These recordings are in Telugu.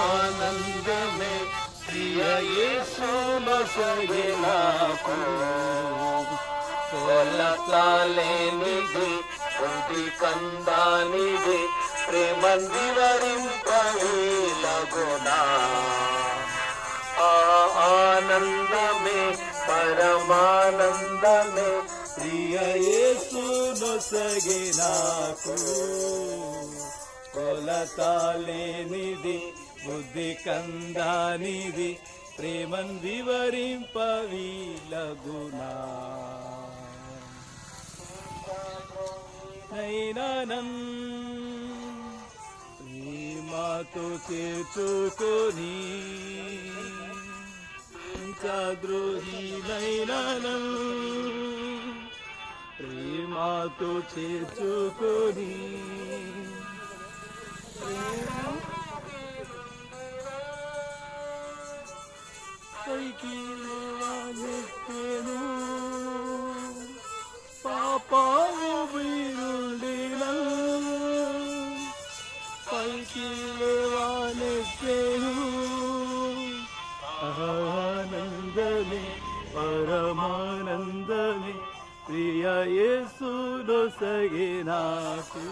ఆనందమే ప్రియ యేసులో సగినాకు కొలతాలేనిది ఒంటి కందానిది ప్రేమంది వరింపవేలగునా ఆ ఆనందమే పరమానందమే ప్రియ యేసును కొలతాలేనిది బుద్ధి కందానిది ప్రేమన్ వివరింపవీలగునా నైనానం ప్రేమతో చేర్చుకొని ద్రోహి నైనానం ప్రేమతో చేర్చుకొని పైకి లేవనెత్తెను. పాపాలు వీరుడినం. పైకి లేవనెత్తెను. ఆనందమే పరమానందమే ప్రియ యేసులో సగినాకు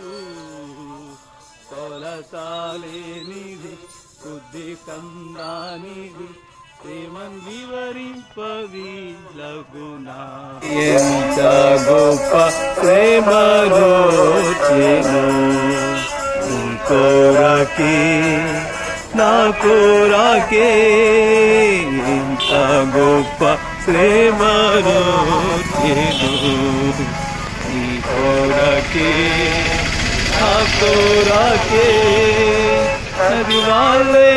కొలతాలేనిది బుద్ధి కందానిది ప్రేమన్ వివరింపవి లగునా. ఎంత గొప్ప ప్రేమ చేను కోరకే నా కోరాకే ఎంత గొప్ప ప్రేమ చేను నీ కోరకే నా కోరాకే అది వాళ్ళే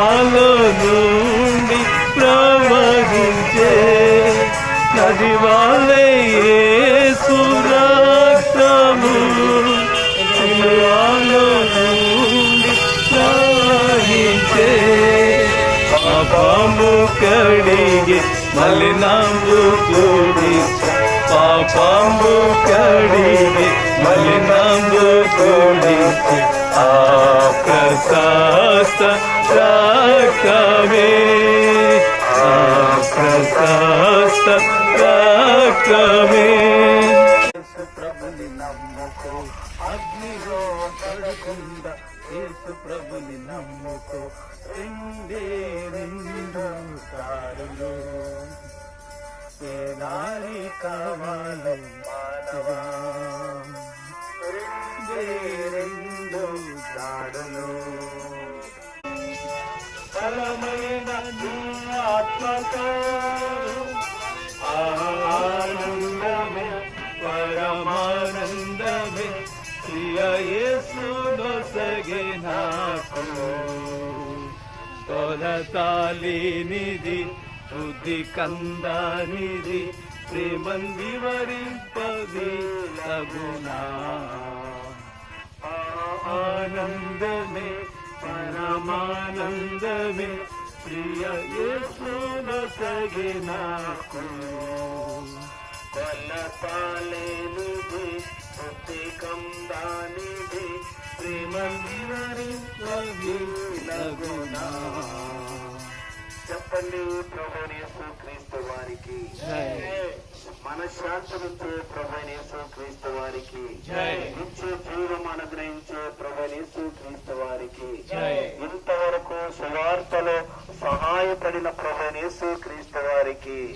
శివాలో నుండి ప్రవహించే నది వాళ్ళే సురాక్షము శివాలో నుండి ప్రవహించే పాపము కడిగి మలినాంబు కూడిచ పాపము కడిగి మలినాంబు కూడిచ ప్రశాస్త ప్రభుని నమ్ముకో అగ్నిలో పడకుండా యేసు ప్రభుని నమ్ముకో రెండే రెండు కారులు. ఏనారి కావాలి మానవా? రెండే రెండు దాడులు బలమైన ప్రియ యేసును సగినాకు. కొలతాలినిది బుద్ధి కందానిది ప్రేమన్ వివరింపది తగునా ఆనందమే పరమానందమే ప్రియ యేసున సగినాకు. చెప్పండి ప్రభు క్రీస్తు వారికి మనశ్శాంతినిచ్చే ప్రభు క్రీస్తు వారికి. నిత్య జీవం అనుగ్రహించే ప్రభు క్రీస్తు వారికి. ఇంతవరకు సువార్తలో సహాయపడిన ప్రభు క్రీస్తు వారికి.